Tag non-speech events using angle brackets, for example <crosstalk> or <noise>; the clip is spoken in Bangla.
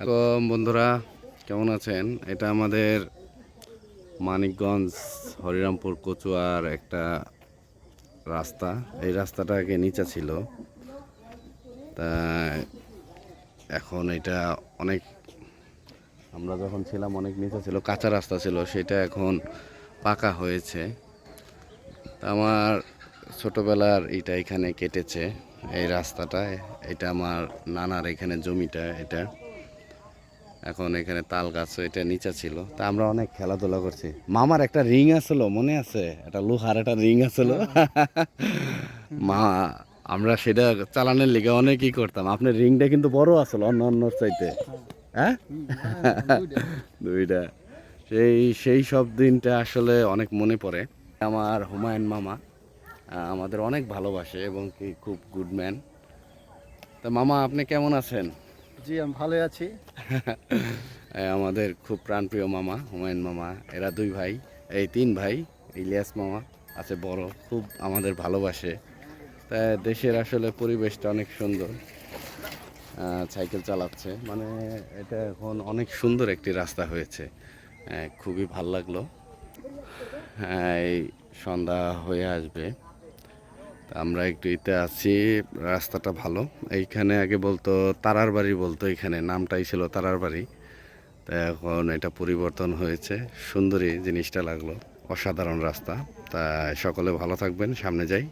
হ্যালো বন্ধুরা, কেমন আছেন? এটা আমাদের মানিকগঞ্জ, হরিরামপুর, কচুয়ার একটা রাস্তা। এই রাস্তাটা আগে নিচা ছিল। তা এখন এটা অনেক আমরা যখন ছিলাম, অনেক নিচা ছিল, কাঁচা রাস্তা ছিল, সেটা এখন পাকা হয়েছে। তা আমার ছোটোবেলার এটা এখানে কেটেছে, এই রাস্তাটায়। এটা আমার নানার এখানে জমিটা, এটা। এখন এখানে তাল গাছ এটা নিচা ছিল। তা আমরা অনেক খেলাধুলা করছি। মামার একটা রিং আসলো মনে আছে? একটা লোহার একটা রিং আসলো। <laughs> মা আমরা সেটা চালানোর লিগে অনেকই করতাম। আপনার রিংটা কিন্তু বড় আসলো অন্য অন্য চাইতে। হ্যাঁ? <laughs> দুইটা। সেই সেই সব দিনটা আসলে অনেক মনে পড়ে। আমার হুমায়ুন মামা আমাদের অনেক ভালোবাসে এবং কি খুব গুড ম্যান তা মামা আপনি কেমন আছেন? জি আমি ভালো আছি। <laughs> আমাদের খুব প্রাণপ্রিয় মামা হুমায়ুন মামা এরা দুই ভাই এই তিন ভাই ইলিয়াস মামা আছে বড় খুব আমাদের ভালোবাসে। তা দেশের আসলে পরিবেশটা অনেক সুন্দর। সাইকেল চালাচ্ছে মানে এটা এখন অনেক সুন্দর একটি রাস্তা হয়েছে। খুবই ভালো লাগল। হ্যাঁ, এই সন্ধ্যা হয়ে আসবে। আমরা একটু ইতে আছি, রাস্তাটা ভালো। এইখানে আগে বলতো তারার বাড়ি বলতো এখানে, নামটাই ছিল তারার বাড়ি তা এখন এটা পরিবর্তন হয়েছে। সুন্দরী জিনিসটা লাগল, অসাধারণ রাস্তা। তা সকলে ভালো থাকবেন, সামনে যাই।